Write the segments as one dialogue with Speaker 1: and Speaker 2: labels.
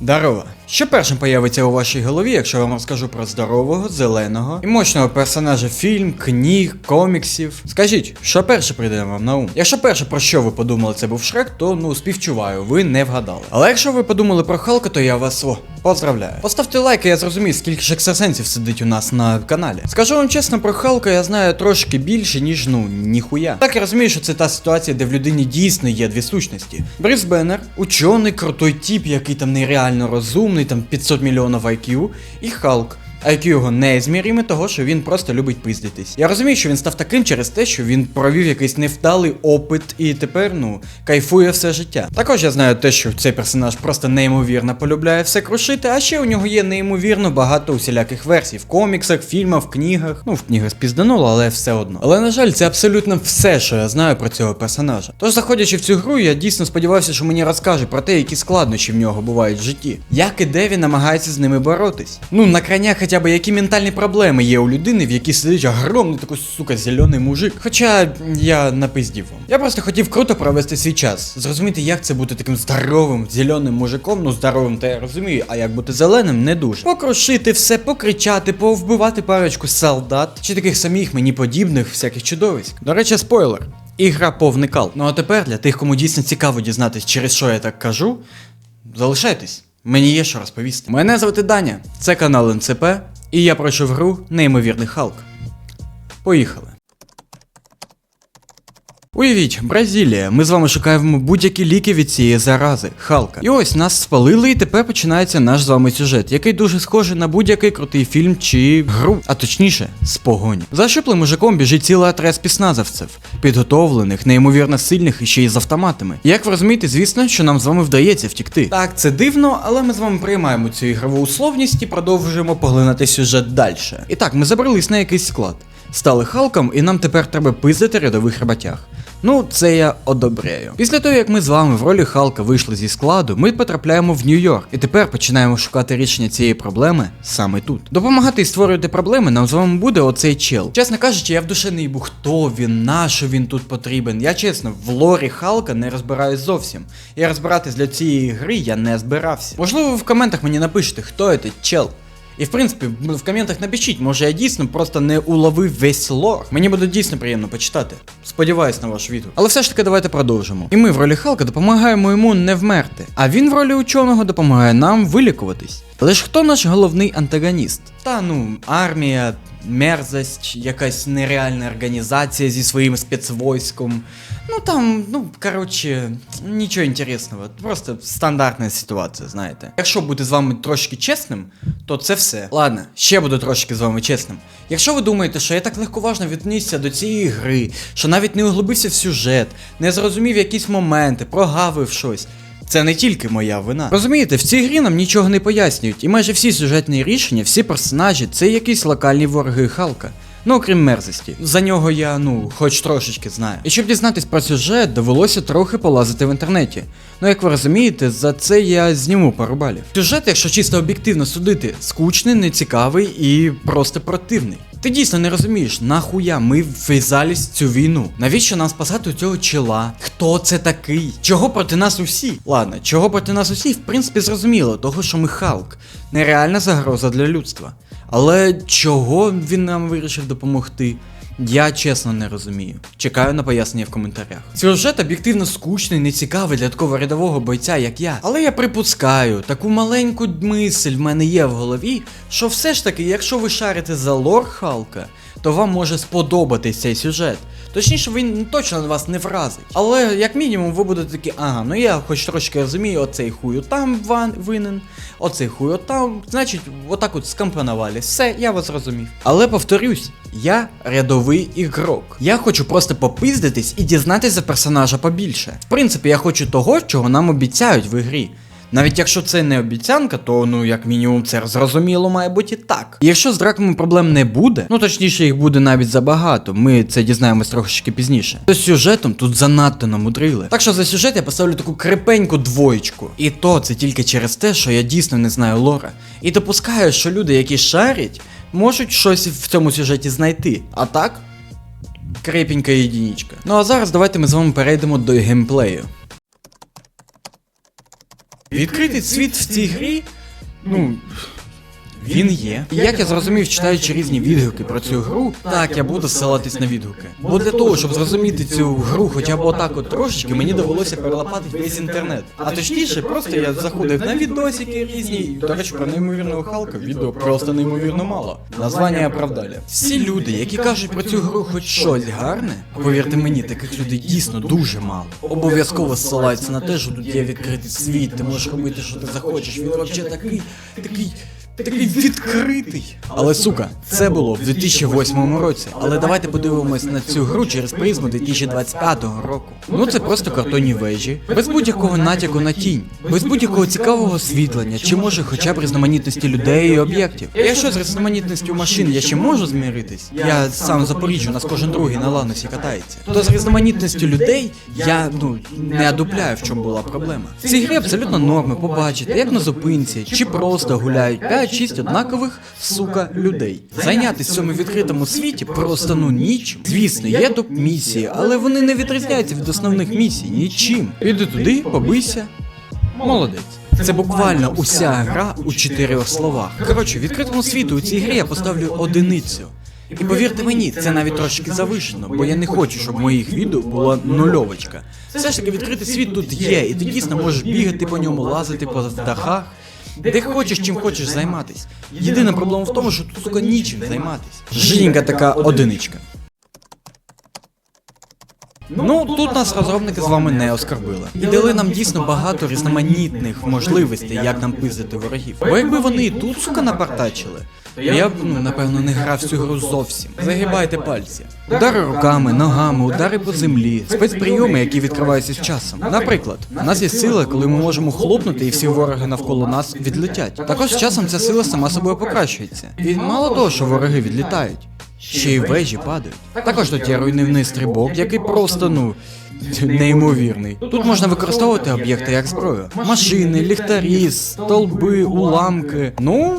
Speaker 1: Здорово. Що першим появиться у вашій голові, якщо я вам розкажу про здорового, зеленого і мощного персонажа фільм, книг, коміксів? Скажіть, що перше прийде вам на ум? Якщо перше про що ви подумали, це був Шрек, то ну співчуваю, ви не вгадали. Але якщо ви подумали про Халка, то я вас о, поздравляю. Поставте лайк, і я зрозумію, скільки ж екстрасенсів сидить у нас на каналі. Скажу вам чесно, про Халка я знаю трошки більше, ніж ну ніхуя. Так я розумію, що це та ситуація, де в людині дійсно є дві сущності. Брюс Беннер, учений, крутой тіп, який там нереально розумний, там 500 мільйонів IQ, і Халк. IQ його незміріме того, що він просто любить пиздитись. Я розумію, що він став таким через те, що він провів якийсь невдалий опит і тепер, ну, кайфує все життя. Також я знаю те, що цей персонаж просто неймовірно полюбляє все крушити, а ще у нього є неймовірно багато усіляких версій в коміксах, фільмах, в книгах. Ну, в книгах спіздануло, але все одно. Але на жаль, це абсолютно все, що я знаю про цього персонажа. Тож, заходячи в цю гру, я дійсно сподівався, що мені розкаже про те, які складнощі в нього бувають в житті. Як і де він намагається з ними боротись. Ну, на крайняк хоча б які ментальні проблеми є у людини, в якій сидить огромний такий, сука, зелений мужик. Хоча я напиздів вам. Я просто хотів круто провести свій час, зрозуміти, як це бути таким здоровим зеленим мужиком. Ну, здоровим, то я розумію, а як бути зеленим, не дуже. Покрушити все, покричати, повбивати парочку солдат, чи таких самих мені подібних всяких чудовиськ. До речі, спойлер. Ігра повний кал. Ну а тепер для тих, кому дійсно цікаво дізнатись, через що я так кажу, залишайтесь. Мені є що розповісти. Мене звати Даня, це канал НЦП, і я пройшов гру Неймовірний Халк. Поїхали. Уявіть, Бразилія, ми з вами шукаємо будь-які ліки від цієї зарази, Халка. І ось нас спалили, і тепер починається наш з вами сюжет, який дуже схожий на будь-який крутий фільм чи гру, а точніше, з погоні. За щуплим мужиком біжить цілий отряд спісназовців, підготовлених, неймовірно сильних і ще й з автоматами. Як ви розумієте, звісно, що нам з вами вдається втікти. Так, це дивно, але ми з вами приймаємо цю ігрову условність і продовжуємо поглинати сюжет далі. І так, ми забрались на якийсь склад. Стали Халком, і нам тепер треба пиздити рядових роботяг. Ну, це я одобряю. Після того, як ми з вами в ролі Халка вийшли зі складу, ми потрапляємо в Нью-Йорк і тепер починаємо шукати рішення цієї проблеми саме тут. Допомагати і створювати проблеми нам з вами буде оцей чел. Чесно кажучи, я в душі не їбу, хто він, на що він тут потрібен. Я чесно, в лорі Халка не розбираюсь зовсім. І розбиратись для цієї гри я не збирався. Можливо, ви в коментах мені напишете, хто це чел. І в принципі, в коментах напишіть, може я дійсно просто не уловив весь лор. Мені буде дійсно приємно почитати. Сподіваюсь на вашу відео. Але все ж таки давайте продовжимо. І ми в ролі Халка допомагаємо йому не вмерти, а він в ролі ученого допомагає нам вилікуватись. Але ж хто наш головний антагоніст? Та ну, армія, мерзость, якась нереальна організація зі своїм спецвойском. Ну там, ну коротше, нічого інтересного. Просто стандартна ситуація, знаєте. Якщо бути з вами трошки чесним, то це все. Ладно, ще буду трошки з вами чесним. Якщо ви думаєте, що я так легковажно віднісся до цієї гри, що навіть не углибився в сюжет, не зрозумів якісь моменти, прогавив щось. Це не тільки моя вина. Розумієте, в цій грі нам нічого не пояснюють, і майже всі сюжетні рішення, всі персонажі це якісь локальні вороги Халка. Ну, окрім мерзості. За нього я, ну, хоч трошечки знаю. І щоб дізнатись про сюжет, довелося трохи полазити в інтернеті. Ну, як ви розумієте, за це я зніму пару балів. Сюжет, якщо чисто об'єктивно судити, скучний, нецікавий і просто противний. Ти дійсно не розумієш, нахуя ми вв'язались цю війну? Навіщо нам спасати цього чела? Хто це такий? Чого проти нас усі? Ладно, чого проти нас усі, в принципі, зрозуміло, того що ми Халк. Нереальна загроза для людства. Але чого він нам вирішив допомогти? Я чесно не розумію. Чекаю на пояснення в коментарях. Сюжет об'єктивно скучний, нецікавий для такого рядового бойця, як я. Але я припускаю, таку маленьку мисль в мене є в голові, що все ж таки, якщо ви шарите за лор Халка, то вам може сподобатись цей сюжет. Точніше, він точно вас не вразить. Але як мінімум ви будете такі, ага, ну я хоч трошки розумію, оцей хуй там ван винен, оцей хуй там, значить, отак от скомпонували. Все, я вас зрозумів. Але повторюсь, я рядовий ігрок. Я хочу просто попиздитись і дізнатися персонажа побільше. В принципі, я хочу того, чого нам обіцяють в ігрі. Навіть якщо це не обіцянка, то ну як мінімум це зрозуміло має бути так. І якщо з драками проблем не буде, ну точніше їх буде навіть забагато, ми це дізнаємось трошечки пізніше. То з сюжетом тут занадто намудрили. Так що за сюжет я поставлю таку крепеньку двоєчку. І то це тільки через те, що я дійсно не знаю лора. І допускаю, що люди, які шарять, можуть щось в цьому сюжеті знайти. А так, крепенька єдинічка. Ну а зараз давайте ми з вами перейдемо до геймплею. Відкритий світ в цій грі, ну. Він є. І як я зрозумів, читаючи різні відгуки про цю гру, так я буду ссилатись на відгуки. Бо для того, щоб зрозуміти цю гру хоча б отак от трошечки, мені довелося перелопати весь інтернет. А точніше, просто я заходив на відосики різні. До речі, про неймовірного Халка відео просто неймовірно мало. Названня оправдалі. Всі люди, які кажуть про цю гру хоч щось гарне, повірте мені, таких людей дійсно дуже мало. Обов'язково ссилаються на те, що тут є відкритий світ, ти можеш робити, що ти захочеш. Він взагалі такий, такий. Такий відкритий. Але сука, це було в 2008 році. Але давайте подивимось на цю гру через призму 2025 року. Ну це просто картонні вежі, без будь-якого натяку на тінь, без будь-якого цікавого освітлення, чи може хоча б різноманітності людей і об'єктів. Якщо з різноманітністю машин я ще можу зміритись, я сам з Запоріжжя, у нас кожен другий на ланусі катається. То з різноманітністю людей я ну не одупляю, в чому була проблема. В цій грі абсолютно норми побачити, як на зупинці, чи просто гуляють 5-6 однакових сука людей. Зайнятися цьому відкритому світі просто ну нічим. Звісно, є топ місії, але вони не відрізняються від основних місій нічим. Іди туди, побийся. Молодець. Це буквально уся гра у чотирьох словах. Коротше, відкритому світу у цій грі я поставлю одиницю. І повірте мені, це навіть трошки завишено, бо я не хочу, щоб моїх відео була нульовочка. Все ж таки відкритий світ тут є, і ти дійсно можеш бігати по ньому, лазити по дахах. Де хочеш, чим хочеш займатись. Єдина проблема в тому, що тут, сука, нічим займатись. Жінка така одиничка. Ну, тут нас розробники з вами не оскорбили. І дали нам дійсно багато різноманітних можливостей, як нам пиздити ворогів. Бо якби вони і тут, сука, напартачили, я б, ну, напевно, не грав цю гру зовсім. Загибайте пальці. Удари руками, ногами, удари по землі, спецприйоми, які відкриваються з часом. Наприклад, у нас є сила, коли ми можемо хлопнути, і всі вороги навколо нас відлетять. Також з часом ця сила сама собою покращується. І мало того, що вороги відлітають. Ще й вежі падають. Також тут є руйнівний стрибок, який просто, ну. Неймовірний. Тут можна використовувати об'єкти як зброю. Машини, ліхтарі, столби, уламки. Ну,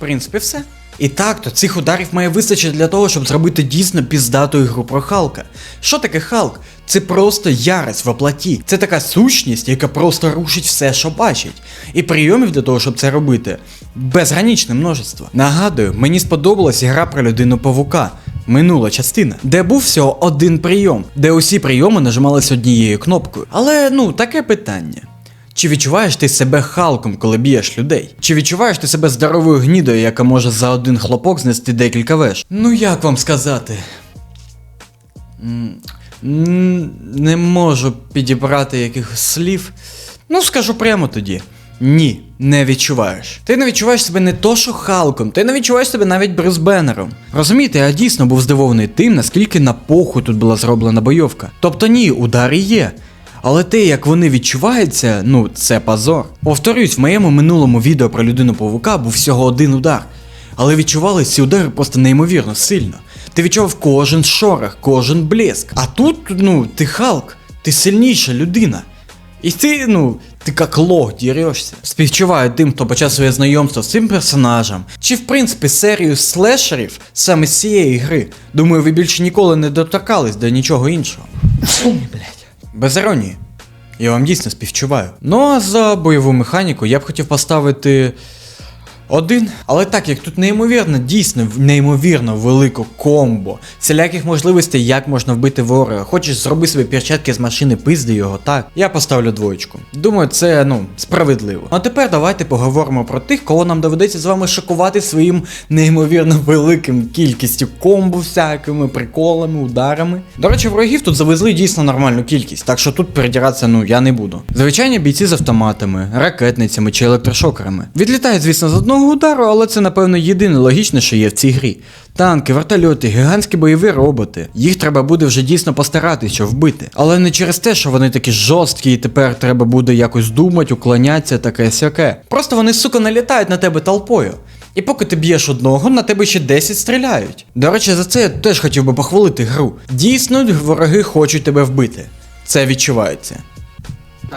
Speaker 1: принципі, все. І так, то цих ударів має вистачити для того, щоб зробити дійсно піздату ігру про Халка. Що таке Халк? Це просто ярость в оплаті. Це така сущність, яка просто рушить все, що бачить. І прийомів для того, щоб це робити, безгранічне множество. Нагадую, мені сподобалась гра про людину павука. Минула частина, де був всього один прийом, де усі прийоми нажимались однією кнопкою. Але ну таке питання. Чи відчуваєш ти себе Халком, коли б'єш людей? Чи відчуваєш ти себе здоровою гнідою, яка може за один хлопок знести декілька веж? Ну як вам сказати? Не можу підібрати якихось слів. Ну, скажу прямо тоді. Ні, не відчуваєш. Ти не відчуваєш себе не то, що Халком, ти не відчуваєш себе навіть Брюс Беннером. Розумієте, я дійсно був здивований тим, наскільки на похуй тут була зроблена бойовка. Тобто ні, удари є. Але те, як вони відчуваються, ну це позор. Повторюсь, в моєму минулому відео про людину павука був всього один удар. Але відчували ці удари просто неймовірно сильно. Ти відчував кожен шорох, кожен блеск. А тут, ну, ти Халк, ти сильніша людина. І ти, ну, ти як лох дірешся. Співчуваю тим, хто почав своє знайомство з цим персонажем, чи в принципі серію слешерів саме з цієї гри. Думаю, ви більше ніколи не доторкались до нічого іншого. блять. Без іронії. Я вам дійсно співчуваю. Ну а за бойову механіку я б хотів поставити. Один, але так як тут неймовірно, дійсно неймовірно велико комбо, всіляких можливостей, як можна вбити ворога. Хочеш зроби собі перчатки з машини, пизди його, так. Я поставлю двоєчку. Думаю, це ну справедливо. А тепер давайте поговоримо про тих, кого нам доведеться з вами шокувати своїм неймовірно великим кількістю комбо, всякими приколами, ударами. До речі, ворогів тут завезли дійсно нормальну кількість, так що тут передиратися ну я не буду. Звичайні бійці з автоматами, ракетницями чи електрошокерами. Відлітають, звісно, з одного удару, але це, напевно, єдине логічне, що є в цій грі. Танки, вертольоти, гігантські бойові роботи. Їх треба буде вже дійсно постаратися, щоб вбити. Але не через те, що вони такі жорсткі, і тепер треба буде якось думати, уклонятися, таке сяке. Просто вони, сука, налітають на тебе толпою. І поки ти б'єш одного, на тебе ще 10 стріляють. До речі, за це я теж хотів би похвалити гру. Дійсно, вороги хочуть тебе вбити. Це відчувається.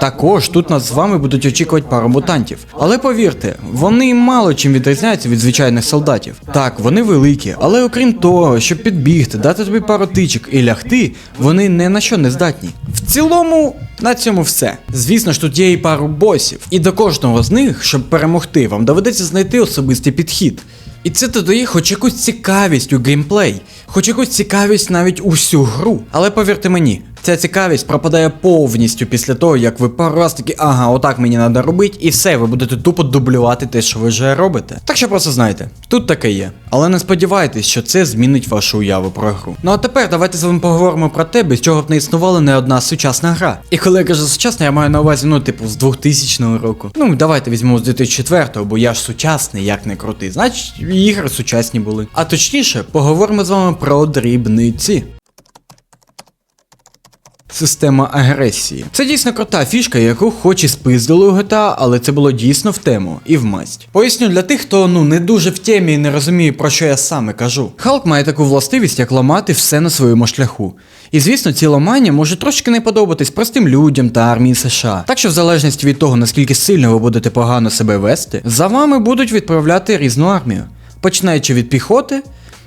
Speaker 1: Також тут нас з вами будуть очікувати пару мутантів. Але повірте, вони мало чим відрізняються від звичайних солдатів. Так, вони великі, але окрім того, щоб підбігти, дати тобі пару тичок і лягти, вони не на що не здатні. В цілому, На цьому все. Звісно ж, тут є і пару босів, і до кожного з них, щоб перемогти, вам доведеться знайти особистий підхід. І це додає хоч якусь цікавість у геймплей, хоч якусь цікавість навіть у всю гру. Але повірте мені, ця цікавість пропадає повністю після того, як ви пару раз такі, ага, отак мені треба робити, і все, ви будете тупо дублювати те, що ви вже робите. Так що просто знайте, тут таке є. Але не сподівайтесь, що це змінить вашу уяву про гру. Ну а тепер давайте з вами поговоримо про те, без чого б не існувала не одна сучасна гра. І коли я кажу сучасна, я маю на увазі, ну, типу, з 2000 року. Ну, давайте візьмемо з 2004, бо я ж сучасний, як не крутий. Значить, ігри сучасні були. А точніше, поговоримо з вами про дрібниці. Система агресії. Це дійсно крута фішка, яку хоч і спиздили у GTA, але це було дійсно в тему і в масть. Поясню для тих, хто ну не дуже в темі і не розуміє, про що я саме кажу. Халк має таку властивість, як ламати все на своєму шляху. І звісно, ці ламання може трошки не подобатись простим людям та армії США. Так що, в залежності від того, наскільки сильно ви будете погано себе вести, за вами будуть відправляти різну армію, починаючи від піхоти.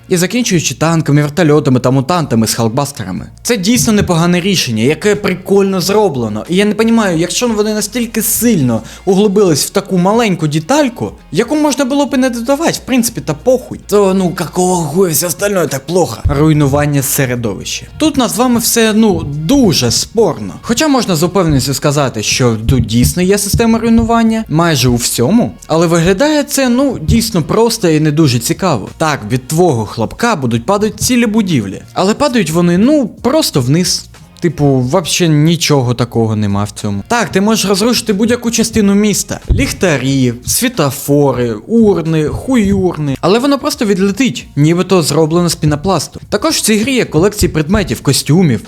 Speaker 1: І закінчуючи танками, вертольотами та мутантами з халкбастерами. Це дійсно непогане рішення, яке прикольно зроблено. І я не розумію, якщо вони настільки сильно углубились в таку маленьку детальку, яку можна було б і не додавати, в принципі, та похуй, то ну какого хуя все остальное так плохо. Руйнування середовища. Тут нас з вами все ну дуже спорно. Хоча можна з упевненістю сказати, що тут дійсно є система руйнування, майже у всьому, але виглядає це ну дійсно просто і не дуже цікаво. Так, від твого хлопка будуть падати цілі будівлі, але падають вони ну просто вниз. Типу, взагалі нічого такого нема в цьому. Так, ти можеш розрушити будь-яку частину міста: ліхтарі, світофори, урни, хуюрни. Але воно просто відлетить, нібито зроблено з пінопласту. Також в цій грі є колекції предметів, костюмів,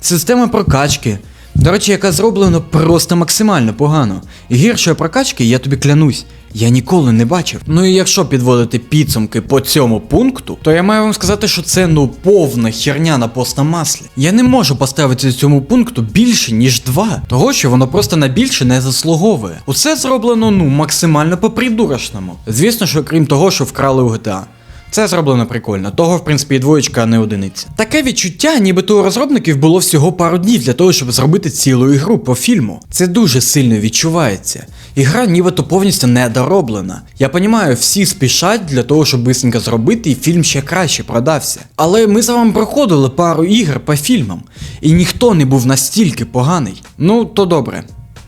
Speaker 1: система прокачки. До речі, яка зроблена просто максимально погано. Гіршої прокачки, я тобі клянусь, я ніколи не бачив. Ну і якщо підводити підсумки по цьому пункту, то я маю вам сказати, що це ну повна херня на постамаслі. Я не можу поставити цьому пункту більше, ніж два, того що воно просто на більше не заслуговує. Усе зроблено ну максимально по-придурочному. Звісно, що крім того, що вкрали у GTA. Це зроблено прикольно, того в принципі і двоєчка, а не одиниця. Таке відчуття, нібито у розробників було всього пару днів для того, щоб зробити цілу ігру по фільму. Це дуже сильно відчувається. Ігра нібито повністю недороблена. Я понімаю, всі спішать для того, щоб бисенько зробити, і фільм ще краще продався. Але ми з вами проходили пару ігр по фільмам, і ніхто не був настільки поганий. Ну, то добре.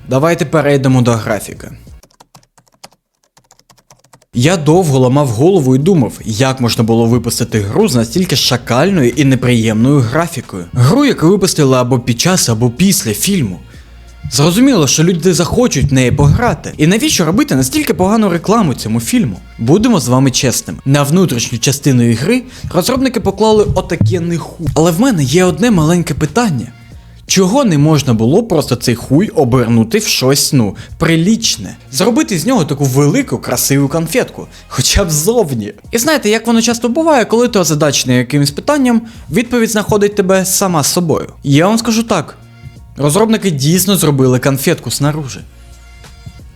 Speaker 1: Давайте перейдемо до графіки. Я довго ламав голову і думав, як можна було випустити гру з настільки шакальною і неприємною графікою. Гру, яку випустили або під час, або після фільму. Зрозуміло, що люди захочуть в неї пограти. І навіщо робити настільки погану рекламу цьому фільму? Будемо з вами чесними. На внутрішню частину ігри розробники поклали отаке неху. Але в мене є одне маленьке питання. Чого не можна було просто цей хуй обернути в щось, ну, прилічне? Зробити з нього таку велику, красиву конфетку, хоча б зовні. І знаєте, як воно часто буває, коли ти озадачений якимось питанням, відповідь знаходить тебе сама собою. Я вам скажу так: розробники дійсно зробили конфетку снаружи.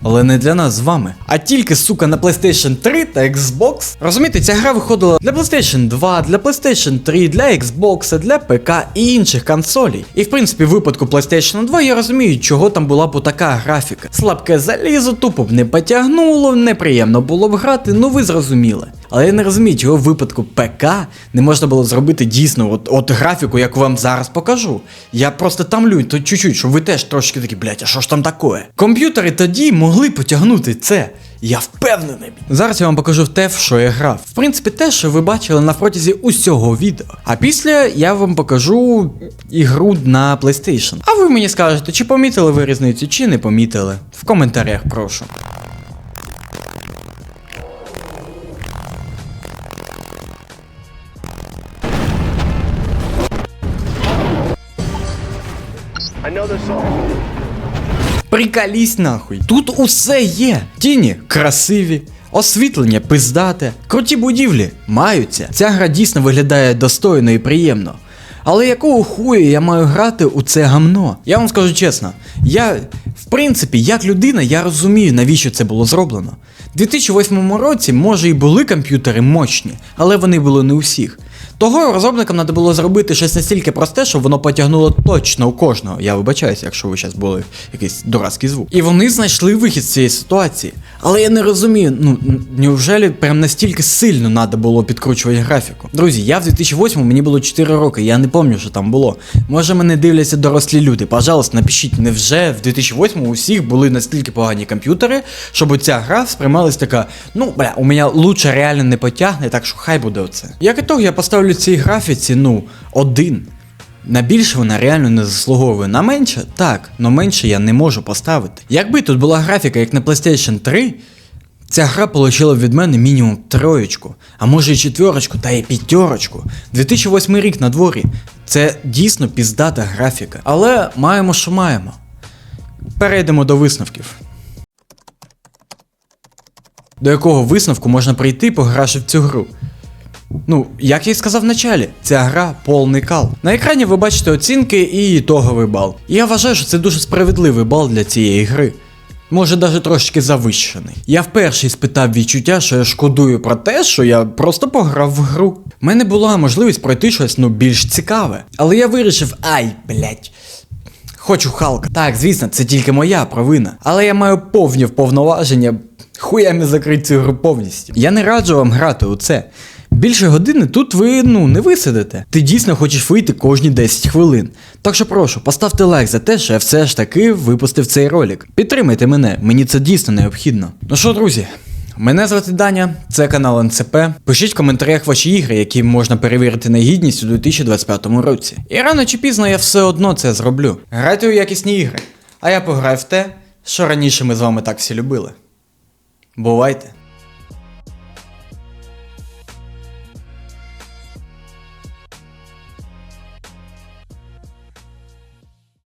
Speaker 1: Але не для нас з вами, а тільки, сука, на PlayStation 3 та Xbox. Розумієте, ця гра виходила для PlayStation 2, для PlayStation 3, для Xbox, для ПК і інших консолей. І в принципі, в випадку PlayStation 2 я розумію, чого там була б така графіка. Слабке залізо, тупо б не потягнуло, неприємно було б грати, ну ви зрозуміли. Але я не розумію, чого в випадку ПК не можна було зробити дійсно от, от графіку, яку вам зараз покажу. Я просто тамлю то чуть-чуть, щоб ви теж трошки такі, блять, а що ж там таке? Комп'ютери тоді могли потягнути це. Я впевнений. Зараз я вам покажу те, в що я грав. В принципі, те, що ви бачили на протязі усього відео. А після я вам покажу ігру на PlayStation. А ви мені скажете, чи помітили ви різницю, чи не помітили. В коментарях прошу. Приколісь нахуй. Тут усе є. Тіні красиві. Освітлення пиздате, круті будівлі маються. Ця гра дійсно виглядає достойно і приємно. Але якого хуя я маю грати у це гамно? Я вам скажу чесно, я, в принципі, як людина, я розумію, навіщо це було зроблено. У 2008 році, може, і були комп'ютери мощні, але вони були не у всіх. Того розробникам треба було зробити щось настільки просте, щоб воно потягнуло точно у кожного. Я вибачаюся, якщо ви зараз були якийсь дурацький звук. І вони знайшли вихід з цієї ситуації. Але я не розумію, ну н- неужели прям настільки сильно треба було підкручувати графіку? Друзі, я в 2008 мені було 4 роки, я не пам'ятаю, що там було. Може мене дивляться дорослі люди. Пожалуйста, напишіть, невже в 2008 у всіх були настільки погані комп'ютери, щоб ця гра сприймалась така, ну бля, у мене лучше реально не потягне, так що хай буде оце. Як і того, я поставлю цій графіці, ну, один. На більше вона реально не заслуговує. На менше, так, но менше я не можу поставити. Якби тут була графіка, як на PlayStation 3, ця гра отримала від мене мінімум троєчку, а може і четверочку, та й п'ятерочку. 2008 рік на дворі. Це дійсно піздата графіка. Але маємо, що маємо. Перейдемо до висновків. До якого висновку можна прийти, погравши в цю гру? Ну, як я й сказав в началі, ця гра повний кал. На екрані ви бачите оцінки і ітоговий бал. І я вважаю, що це дуже справедливий бал для цієї гри. Може, навіть трошки завищений. Я вперше спитав відчуття, що я шкодую про те, що я просто пограв в гру. У мене була можливість пройти щось ну більш цікаве. Але я вирішив, ай, блять. Хочу Халка. Так, звісно, це тільки моя провина. Але я маю повні повноваження хуями закрити цю гру повністю. Я не раджу вам грати у це. Більше години тут ви ну не висидите. Ти дійсно хочеш вийти кожні 10 хвилин. Так що прошу, поставте лайк за те, що я все ж таки випустив цей ролик. Підтримайте мене, мені це дійсно необхідно. Ну що, друзі, Мене звати Даня, це канал НЦП. Пишіть в коментарях ваші ігри, які можна перевірити на гідність у 2025 році. І рано чи пізно я все одно це зроблю. Грайте у якісні ігри, а я пограю в те, що раніше ми з вами так всі любили. Бувайте!